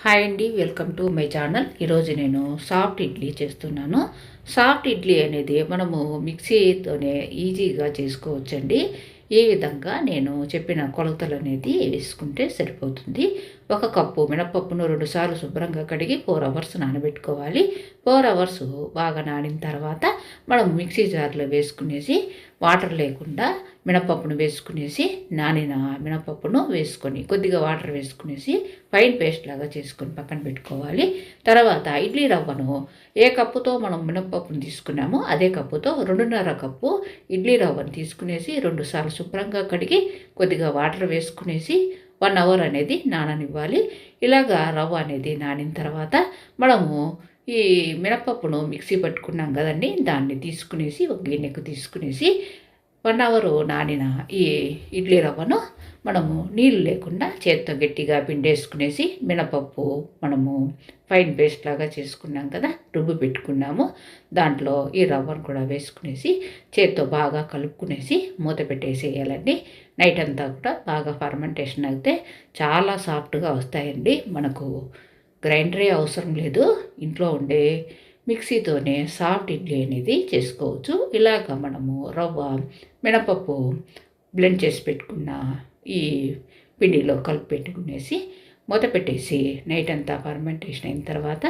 Hi అండి welcome to my channel. ఈరోజు నేను సాఫ్ట్ ఇడ్లీ చేస్తున్నాను. సాఫ్ట్ ఇడ్లీ అనేది మనము మిక్సీతోనే ఈజీగా చేసుకోవచ్చండి. ఈ విధంగా నేను చెప్పిన కొలతలు అనేది వేసుకుంటే సరిపోతుంది. ఒక కప్పు మినపప్పును రెండుసార్లు శుభ్రంగా కడిగి ఫోర్ అవర్స్ నానబెట్టుకోవాలి. ఫోర్ అవర్స్ బాగా నానిన తర్వాత మనం మిక్సీ జార్లో వేసుకునేసి వాటర్ లేకుండా మినపప్పును వేసుకునేసి నానిన మినపప్పును వేసుకొని కొద్దిగా వాటర్ వేసుకునేసి ఫైన్ పేస్ట్ లాగా చేసుకొని పక్కన పెట్టుకోవాలి. తర్వాత ఇడ్లీ రవ్వను ఏ కప్పుతో మనం మినపప్పును తీసుకున్నామో అదే కప్పుతో రెండున్నర కప్పు ఇడ్లీ రవ్వను తీసుకునేసి రెండుసార్లు శుభ్రంగా కడిగి కొద్దిగా వాటర్ వేసుకునేసి వన్ అవర్ అనేది నాననివ్వాలి. ఇలాగా రవ్వ అనేది నానిన తర్వాత మనము ఈ మినపప్పును మిక్సీ పట్టుకున్నాం కదండి దాన్ని తీసుకునేసి ఒక గిన్నెకు తీసుకునేసి వన్ అవరు నానిన ఈ ఇడ్లీ రవ్వను మనము నీళ్ళు లేకుండా చేత్తో గట్టిగా పిండేసుకునేసి మినపప్పు మనము ఫైన్ పేస్ట్ లాగా చేసుకున్నాం కదా రుబ్బు పెట్టుకున్నాము. దాంట్లో ఈ రవ్వను కూడా వేసుకునేసి చేత్తో బాగా కలుపుకునేసి మూత పెట్టేసేయాలండి. నైట్ అంతా కూడా బాగా ఫర్మెంటేషన్ అయితే చాలా సాఫ్ట్గా వస్తాయండి. మనకు గ్రైండరే అవసరం లేదు. ఇంట్లో ఉండే మిక్సీతోనే సాఫ్ట్ ఇడ్లీ అనేది చేసుకోవచ్చు. ఇలాగ మనము రవ్వ మినపప్పు బ్లెండ్ చేసి పెట్టుకున్న ఈ పిండిలో కలిపి పెట్టుకునేసి మూత పెట్టేసి నైట్ అంతా ఫర్మెంటేషన్ అయిన తర్వాత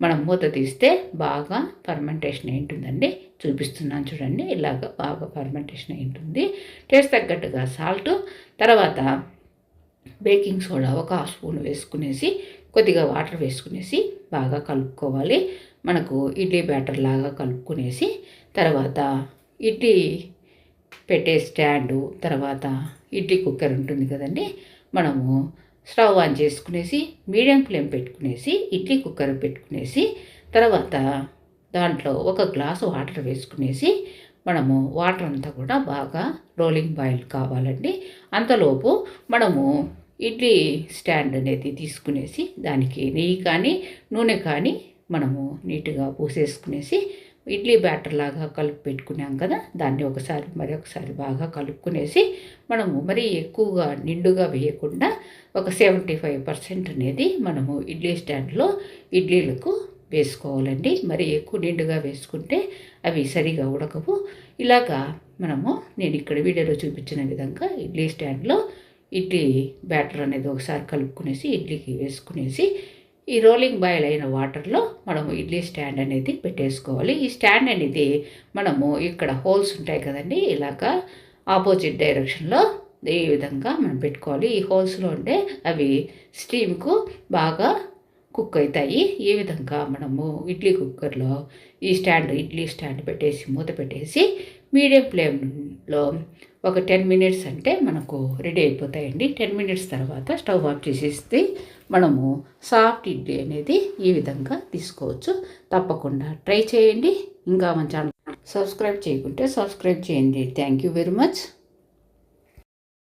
మనం మూత తీస్తే బాగా ఫర్మెంటేషన్ అయింటుందండి చూపిస్తున్నాను చూడండి ఇలాగ బాగా ఫర్మెంటేషన్ అయింటుంది టేస్ట్ తగ్గట్టుగా సాల్ట్ తర్వాత బేకింగ్ సోడా ఒక స్పూన్ వేసుకునేసి కొద్దిగా వాటర్ వేసుకునేసి బాగా కలుపుకోవాలి. మనకు ఇడ్లీ బ్యాటర్ లాగా కలుపుకునేసి తర్వాత ఇడ్లీ పెట్టే స్టాండు తర్వాత ఇడ్లీ కుక్కర్ ఉంటుంది కదండి మనము స్టవ్ ఆన్ చేసుకునేసి మీడియం ఫ్లేమ్ పెట్టుకునేసి ఇడ్లీ కుక్కర్ పెట్టుకునేసి తర్వాత దాంట్లో ఒక గ్లాసు వాటర్ వేసుకునేసి మనము వాటర్ అంతా కూడా బాగా రోలింగ్ బాయిల్ కావాలండి. అంతలోపు మనము ఇడ్లీ స్టాండ్ అనేది తీసుకునేసి దానికి నెయ్యి కానీ నూనె కానీ మనము నీట్గా పూసేసుకునేసి ఇడ్లీ బ్యాటర్ లాగా కలుపు పెట్టుకున్నాం కదా దాన్ని ఒకసారి మరి ఒకసారి బాగా కలుపుకునేసి మనము మరీ ఎక్కువగా నిండుగా వేయకుండా ఒక సెవెంటీ ఫైవ్ పర్సెంట్ అనేది మనము ఇడ్లీ స్టాండ్లో ఇడ్లీలకు వేసుకోవాలండి. మరి ఎక్కువ నిండుగా వేసుకుంటే అవి సరిగా ఉడకవు. ఇలాగా మనము నేను ఇక్కడ వీడియోలో చూపించిన విధంగా ఇడ్లీ స్టాండ్లో ఇడ్లీ బ్యాటర్ అనేది ఒకసారి కలుపుకునేసి ఇడ్లీకి వేసుకునేసి ఈ రోలింగ్ బాయిల్ అయిన వాటర్లో మనము ఇడ్లీ స్టాండ్ అనేది పెట్టేసుకోవాలి. ఈ స్టాండ్ అనేది మనము ఇక్కడ హోల్స్ ఉంటాయి కదండి ఇలాగా ఆపోజిట్ డైరెక్షన్లో ఈ విధంగా మనం పెట్టుకోవాలి. ఈ హోల్స్లో ఉండే అవి స్టీమ్కు బాగా కుక్ అవుతాయి. ఈ విధంగా మనము ఇడ్లీ కుక్కర్లో ఈ స్టాండ్ ఇడ్లీ స్టాండ్ పెట్టేసి మూత పెట్టేసి మీడియం ఫ్లేమ్లో ఒక టెన్ మినిట్స్ అంటే మనకు రెడీ అయిపోతాయండి. టెన్ మినిట్స్ తర్వాత స్టవ్ ఆఫ్ చేసేస్తే మనము సాఫ్ట్ ఇడ్లీ అనేది ఈ విధంగా తీసుకోవచ్చు. తప్పకుండా ట్రై చేయండి. ఇంకా మన ఛానల్ సబ్స్క్రైబ్ చేయకుంటే సబ్స్క్రైబ్ చేయండి. Thank you very much